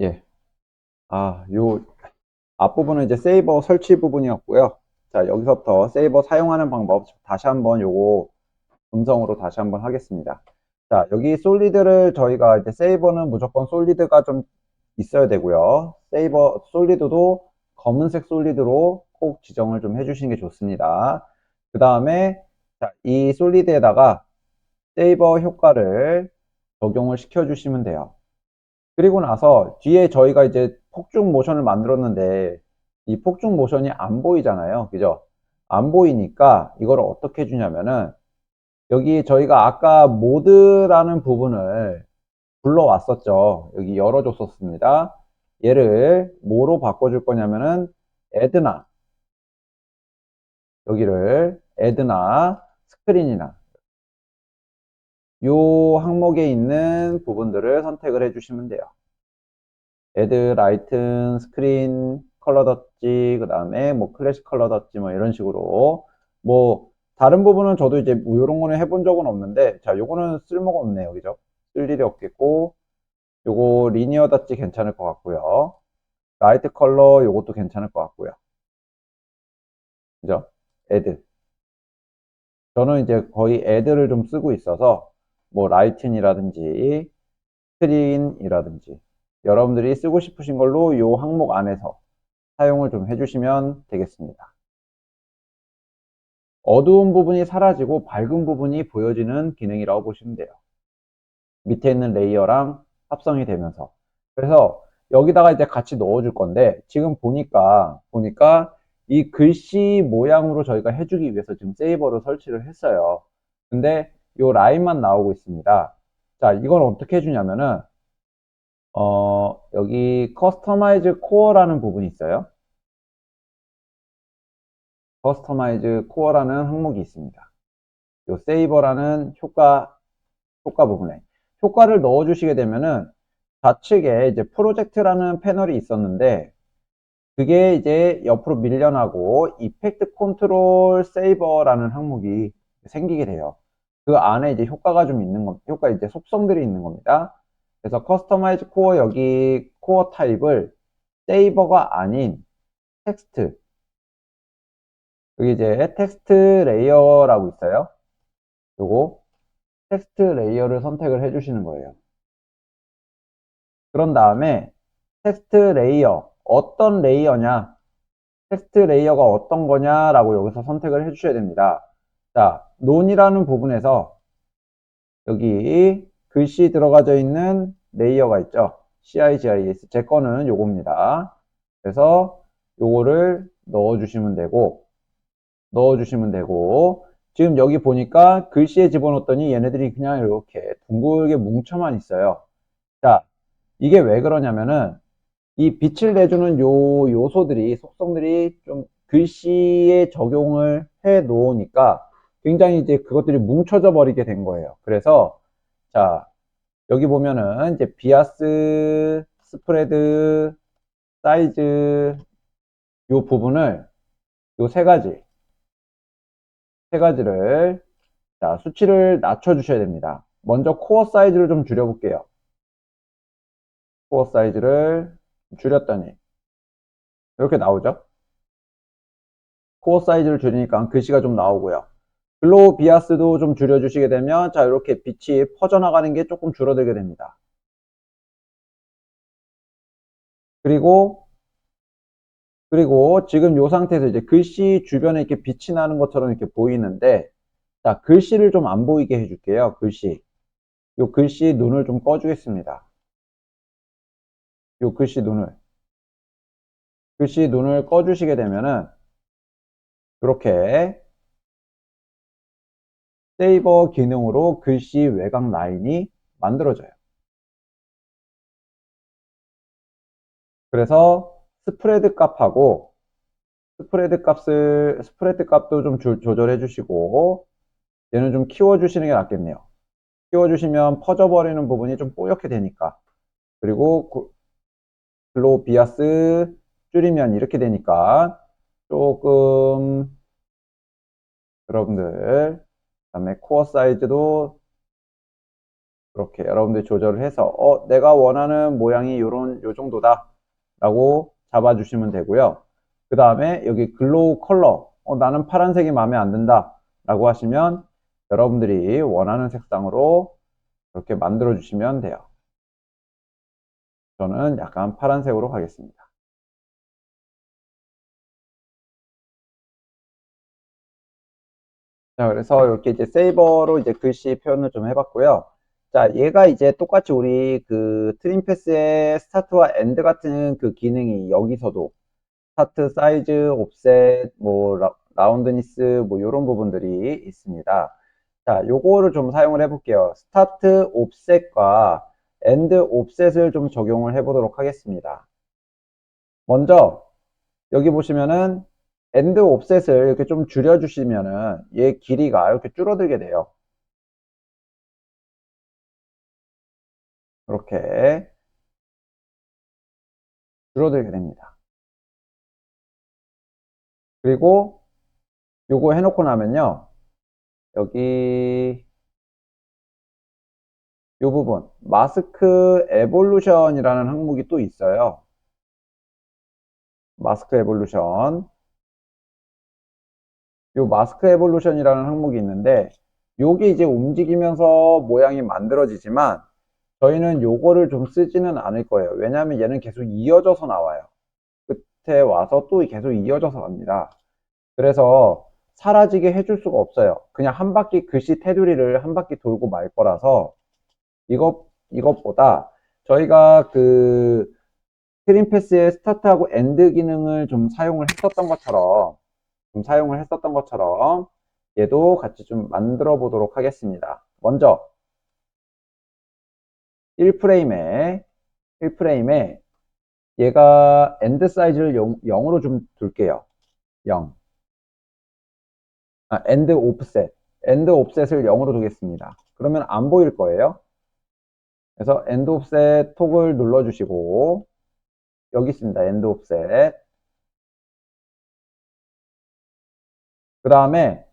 예. 아, 요 앞부분은 이제 세이버 설치 부분이었고요. 자, 여기서부터 세이버 사용하는 방법 다시 한번 요거 음성으로 다시 한번 하겠습니다. 자, 여기 솔리드를 저희가 이제 세이버는 무조건 솔리드가 좀 있어야 되고요. 세이버 솔리드도 검은색 솔리드로 꼭 지정을 좀 해주시는 게 좋습니다. 그 다음에 이 솔리드에다가 세이버 효과를 적용을 시켜주시면 돼요. 그리고 나서 뒤에 저희가 이제 폭죽 모션을 만들었는데 이 폭죽 모션이 안 보이잖아요. 그죠? 안 보이니까 이걸 어떻게 해주냐면은 여기 저희가 아까 모드라는 부분을 불러왔었죠. 여기 열어줬었습니다. 얘를 뭐로 바꿔줄 거냐면은 에드나 여기를 에드나 스크린이나 요 항목에 있는 부분들을 선택을 해주시면 돼요. 에드, 라이튼, 스크린, 컬러 덧지, 그 다음에 뭐 클래식 컬러 덧지 뭐 이런 식으로. 뭐 다른 부분은 저도 이제 뭐 이런 거는 해본 적은 없는데 자 요거는 쓸모가 없네요. 그죠? 쓸 일이 없겠고 요거 리니어 덧지 괜찮을 것 같고요. 라이트 컬러 요것도 괜찮을 것 같고요. 그죠? 에드 저는 이제 거의 애들을 좀 쓰고 있어서 뭐 라이튼이라든지 스크린이라든지 여러분들이 쓰고 싶으신 걸로 이 항목 안에서 사용을 좀 해주시면 되겠습니다. 어두운 부분이 사라지고 밝은 부분이 보여지는 기능이라고 보시면 돼요. 밑에 있는 레이어랑 합성이 되면서 그래서 여기다가 이제 같이 넣어줄 건데 지금 보니까 보니까 이 글씨 모양으로 저희가 해주기 위해서 지금 세이버를 설치를 했어요. 근데 이 라인만 나오고 있습니다. 자, 이건 어떻게 해주냐면은 어, 여기 커스터마이즈 코어라는 부분이 있어요. 커스터마이즈 코어라는 항목이 있습니다. 이 세이버라는 효과 효과 부분에 효과를 넣어 주시게 되면은 좌측에 이제 프로젝트라는 패널이 있었는데 그게 이제 옆으로 밀려나고 이펙트 컨트롤 세이버라는 항목이 생기게 돼요. 그 안에 이제 효과가 좀 있는 겁니다. 효과 이제 속성들이 있는 겁니다. 그래서 커스터마이즈 코어 여기 코어 타입을 세이버가 아닌 텍스트 여기 이제 텍스트 레이어라고 있어요. 요거 텍스트 레이어를 선택을 해주시는 거예요. 그런 다음에 텍스트 레이어 어떤 레이어냐 텍스트 레이어가 어떤 거냐라고 여기서 선택을 해주셔야 됩니다. 자, 논이라는 부분에서 여기 글씨 들어가져 있는 레이어가 있죠. CIGIS. 제 거는 요겁니다. 그래서 요거를 넣어주시면 되고, 넣어주시면 되고, 지금 여기 보니까 글씨에 집어넣었더니 얘네들이 그냥 이렇게 둥글게 뭉쳐만 있어요. 자, 이게 왜 그러냐면은 이 빛을 내주는 요 요소들이, 속성들이 좀 글씨에 적용을 해 놓으니까 굉장히 이제 그것들이 뭉쳐져 버리게 된 거예요. 그래서 자 여기 보면은 이제 비아스, 스프레드, 사이즈 요 부분을 요 세 가지 세 가지를 자 수치를 낮춰 주셔야 됩니다. 먼저 코어 사이즈를 좀 줄여 볼게요. 코어 사이즈를 줄였더니 이렇게 나오죠? 코어 사이즈를 줄이니까 글씨가 좀 나오고요. 글로우 비아스도 좀 줄여주시게 되면 자 이렇게 빛이 퍼져나가는 게 조금 줄어들게 됩니다. 그리고 그리고 지금 이 상태에서 이제 글씨 주변에 이렇게 빛이 나는 것처럼 이렇게 보이는데 자 글씨를 좀 안 보이게 해줄게요. 글씨 이 글씨 눈을 좀 꺼주겠습니다. 이 글씨 눈을 글씨 눈을 꺼주시게 되면은 이렇게 세이버 기능으로 글씨 외곽 라인이 만들어져요. 그래서 스프레드 값하고 스프레드 값을 스프레드 값도 좀 조, 조절해 주시고 얘는 좀 키워 주시는 게 낫겠네요. 키워 주시면 퍼져 버리는 부분이 좀 뽀얗게 되니까 그리고 글로 비아스 줄이면 이렇게 되니까 조금 여러분들 다음에 코어 사이즈도 이렇게 여러분들이 조절을 해서 어 내가 원하는 모양이 요런 요 정도다 라고 잡아주시면 되고요. 그 다음에 여기 글로우 컬러 어, 나는 파란색이 마음에 안 든다 라고 하시면 여러분들이 원하는 색상으로 이렇게 만들어 주시면 돼요. 저는 약간 파란색으로 가겠습니다 자, 그래서 이렇게 이제 세이버로 이제 글씨 표현을 좀 해봤고요. 자, 얘가 이제 똑같이 우리 그 트림 패스의 스타트와 엔드 같은 그 기능이 여기서도 스타트, 사이즈, 옵셋, 뭐 라, 운드니스 뭐 이런 부분들이 있습니다. 자, 요거를 좀 사용을 해볼게요. 스타트 옵셋과 엔드 옵셋을 좀 적용을 해보도록 하겠습니다. 먼저 여기 보시면은 엔드 옵셋을 이렇게 좀 줄여주시면은 얘 길이가 이렇게 줄어들게 돼요. 이렇게 줄어들게 됩니다. 그리고 요거 해놓고 나면요. 여기 요 부분 마스크 에볼루션이라는 항목이 또 있어요. 마스크 에볼루션 요 마스크 에볼루션이라는 항목이 있는데 요게 이제 움직이면서 모양이 만들어지지만 저희는 요거를 좀 쓰지는 않을 거예요. 왜냐하면 얘는 계속 이어져서 나와요. 끝에 와서 또 계속 이어져서 갑니다. 그래서 사라지게 해줄 수가 없어요. 그냥 한 바퀴 글씨 테두리를 한 바퀴 돌고 말 거라서 이것, 이것보다 저희가 그 스크린패스의 스타트하고 엔드 기능을 좀 사용을 했었던 것처럼 좀 사용을 했었던 것처럼 얘도 같이 좀 만들어 보도록 하겠습니다. 먼저 1프레임에 1프레임에 얘가 엔드 사이즈를 0, 0으로 좀 둘게요. 0. 아, 엔드 오프셋. 엔드 옵셋을 0으로 두겠습니다. 그러면 안 보일 거예요. 그래서 엔드 옵셋 톡을 눌러주시고 여기 있습니다. 엔드 옵셋. 그 다음에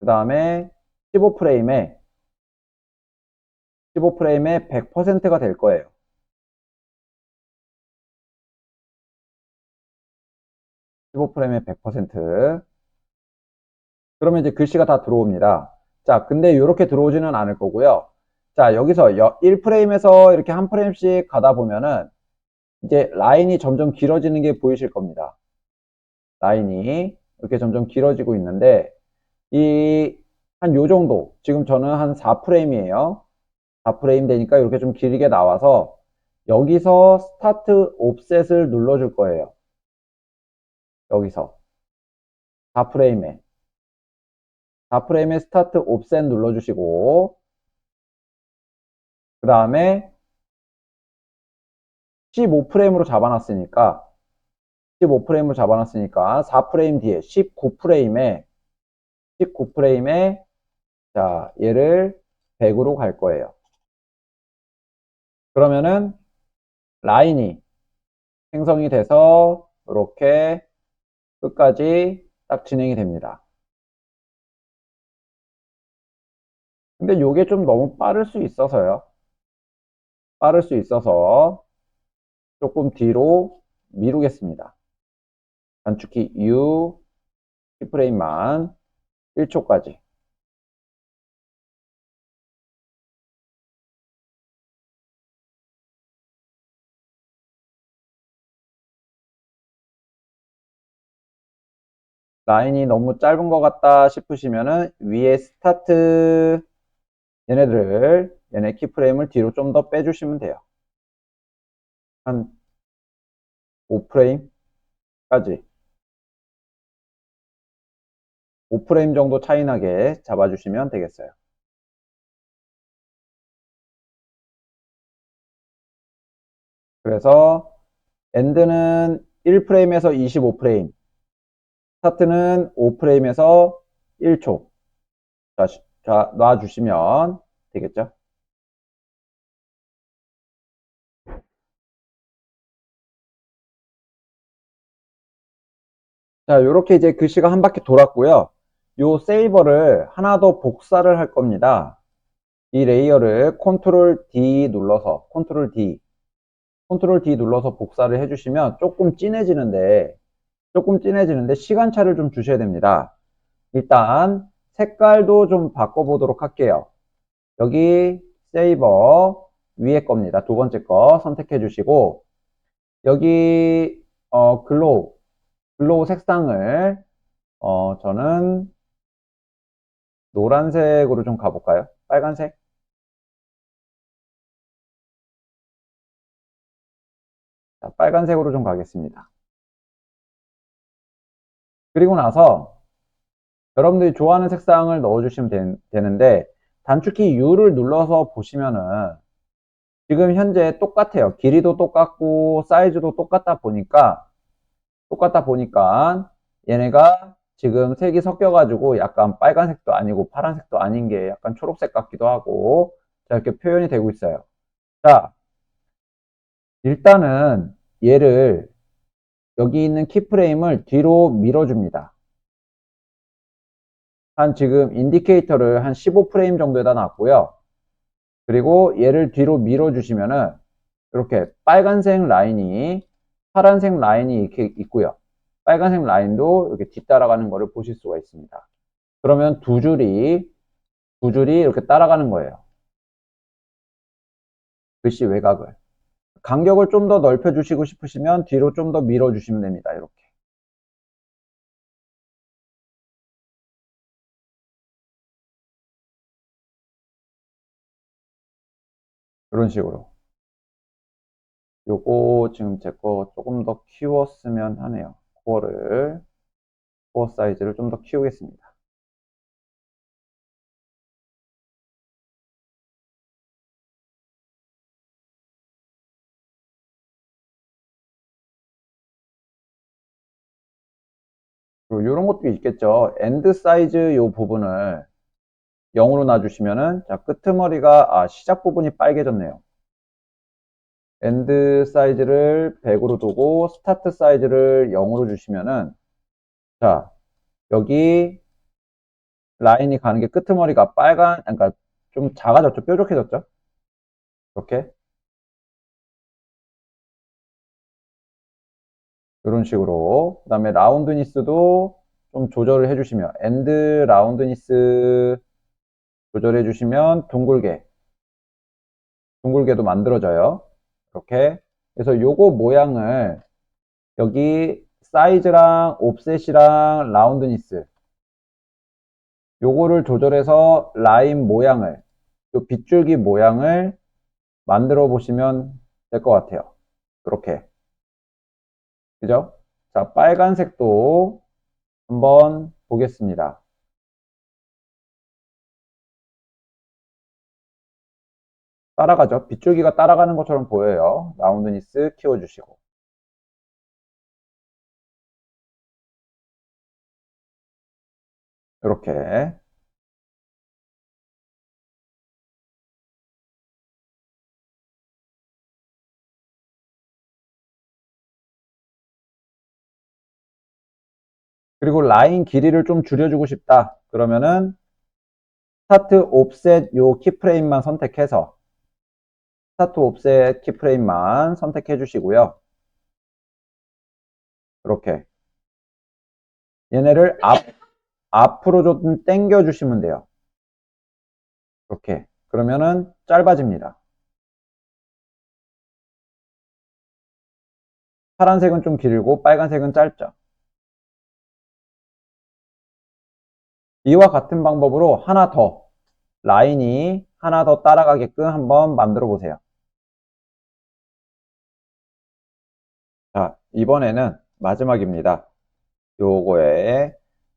그 다음에 15프레임에 15프레임에 100%가 될 거예요. (15프레임에 100% 그러면 이제 글씨가 다 들어옵니다. 자 근데 이렇게 들어오지는 않을 거고요. 자 여기서 1프레임에서 이렇게 한 프레임씩 가다 보면은 이제 라인이 점점 길어지는 게 보이실 겁니다. 라인이 이렇게 점점 길어지고 있는데 이 한 요 정도 지금 저는 한 4프레임이에요. 4프레임 되니까 이렇게 좀 길게 나와서 여기서 스타트 옵셋을 눌러줄 거예요. 여기서. 4프레임에. 4프레임에 스타트 옵셋 눌러주시고 그 다음에 15프레임으로 잡아놨으니까 15프레임을 잡아놨으니까 4프레임 뒤에 19프레임에 19프레임에 자 얘를 100으로 갈 거예요. 그러면은 라인이 생성이 돼서 이렇게 끝까지 딱 진행이 됩니다. 근데 요게 좀 너무 빠를 수 있어서요. 빠를 수 있어서 조금 뒤로 미루겠습니다. 단축키 U 키프레임만 1초까지. 라인이 너무 짧은 것 같다 싶으시면은 위에 스타트. 얘네들을 얘네 키프레임을 뒤로 좀 더 빼주시면 돼요. 한 5프레임까지 5프레임 정도 차이 나게 잡아주시면 되겠어요. 그래서 엔드는 1프레임에서 25프레임 스타트는 5프레임에서 1초 자, 자 놔주시면 되겠죠. 자, 이렇게 이제 글씨가 한 바퀴 돌았고요. 요 세이버를 하나 더 복사를 할 겁니다. 이 레이어를 컨트롤 D 눌러서 컨트롤 D 컨트롤 D 눌러서 복사를 해주시면 조금 진해지는데 조금 진해지는데 시간차를 좀 주셔야 됩니다. 일단 색깔도 좀 바꿔보도록 할게요. 여기 세이버 위에 겁니다. 두 번째 거 선택해 주시고 여기 어, 글로우 글로우 색상을 어, 저는 노란색으로 좀 가볼까요? 빨간색? 자, 빨간색으로 좀 가겠습니다. 그리고 나서 여러분들이 좋아하는 색상을 넣어주시면 되, 는데 단축키 U를 눌러서 보시면은 지금 현재 똑같아요. 길이도 똑같고 사이즈도 똑같다 보니까 똑같다 보니까 얘네가 지금 색이 섞여가지고 약간 빨간색도 아니고 파란색도 아닌 게 약간 초록색 같기도 하고 자, 이렇게 표현이 되고 있어요. 자, 일단은 얘를 여기 있는 키프레임을 뒤로 밀어줍니다. 한 지금 인디케이터를 한 15프레임 정도에다 놨고요. 그리고 얘를 뒤로 밀어주시면은 이렇게 빨간색 라인이 파란색 라인이 이렇게 있고요. 빨간색 라인도 이렇게 뒤따라가는 것을 보실 수가 있습니다. 그러면 두 줄이 두 줄이 이렇게 따라가는 거예요. 글씨 외곽을. 간격을 좀 더 넓혀 주시고 싶으시면 뒤로 좀 더 밀어 주시면 됩니다. 이렇게. 이런 식으로. 요거 지금 제 거 조금 더 키웠으면 하네요. 코어를, 코어 사이즈를 좀 더 키우겠습니다. 이런 것도 있겠죠. 엔드 사이즈 이 부분을 0으로 놔주시면은 자 끄트머리가 아 시작 부분이 빨개졌네요. 엔드 사이즈를 100으로 두고 스타트 사이즈를 0으로 주시면은 자 여기 라인이 가는 게 끄트머리가 빨간 그러니까 좀 작아졌죠? 뾰족해졌죠? 이렇게? 이런 식으로. 그 다음에 라운드 니스도 좀 조절을 해주시면 엔드 라운드 니스 조절해 주시면 둥글게 둥글게도 만들어져요 이렇게 그래서 요거 모양을 여기 사이즈랑 옵셋이랑 라운드니스 요거를 조절해서 라인 모양을 요 빗줄기 모양을 만들어 보시면 될 것 같아요 이렇게 그죠? 자, 빨간색도 한번 보겠습니다. 따라가죠. 빗줄기가 따라가는 것처럼 보여요. 라운드 니스 키워주시고. 이렇게 그리고 라인 길이를 좀 줄여주고 싶다. 그러면은 스타트 옵셋 요 키프레임만 선택해서 스타트 옵셋 키프레임만 선택해 주시고요. 이렇게 얘네를 앞, 앞으로 좀 당겨 주시면 돼요. 이렇게 그러면은 짧아집니다. 파란색은 좀 길고 빨간색은 짧죠. 이와 같은 방법으로 하나 더 라인이 하나 더 따라가게끔 한번 만들어 보세요. 자, 이번에는 마지막입니다. 요거에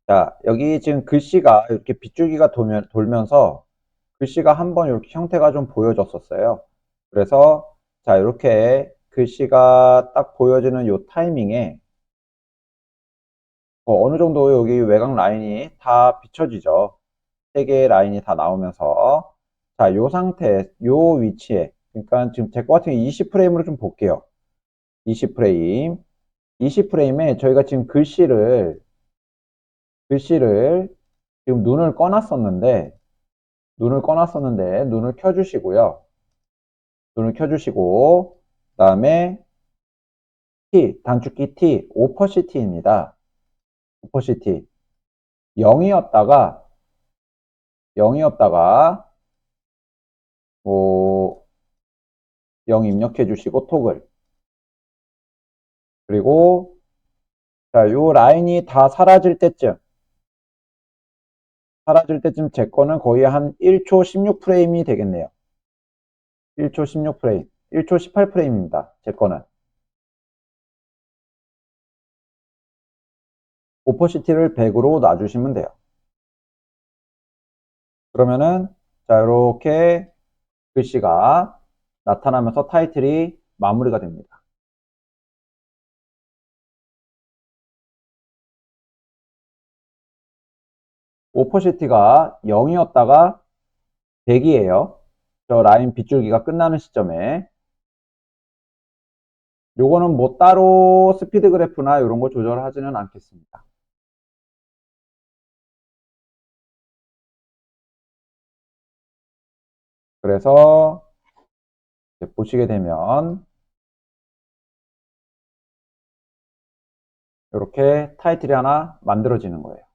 자, 여기 지금 글씨가 이렇게 빗줄기가 돌면, 돌면서 글씨가 한 번 이렇게 형태가 좀 보여졌었어요. 그래서 자, 이렇게 글씨가 딱 보여지는 요 타이밍에 어, 어느 정도 여기 외곽 라인이 다 비춰지죠. 세 개의 라인이 다 나오면서 자, 요 상태, 요 위치에 그러니까 지금 제거 같은 경우 20프레임으로 좀 볼게요. 20프레임 20프레임에 저희가 지금 글씨를 글씨를 지금 눈을 꺼놨었는데 눈을 꺼놨었는데 눈을 켜주시고요. 눈을 켜주시고 그 다음에 T, 단축키 T, 오퍼시티입니다. 오퍼시티 0이었다가 0이었다가 뭐, 0 입력해 주시고 토글. 그리고, 자, 요 라인이 다 사라질 때쯤, 사라질 때쯤 제 거는 거의 한 1초 16프레임이 되겠네요. 1초 16프레임, 1초 18프레임입니다. 제 거는. 오퍼시티를 100으로 놔주시면 돼요. 그러면은, 자, 이렇게 글씨가 나타나면서 타이틀이 마무리가 됩니다. 오퍼시티가 0이었다가 100이에요. 저 라인 빗줄기가 끝나는 시점에 요거는 뭐 따로 스피드 그래프나 이런 거 조절하지는 않겠습니다. 그래서 보시게 되면 이렇게 타이틀이 하나 만들어지는 거예요.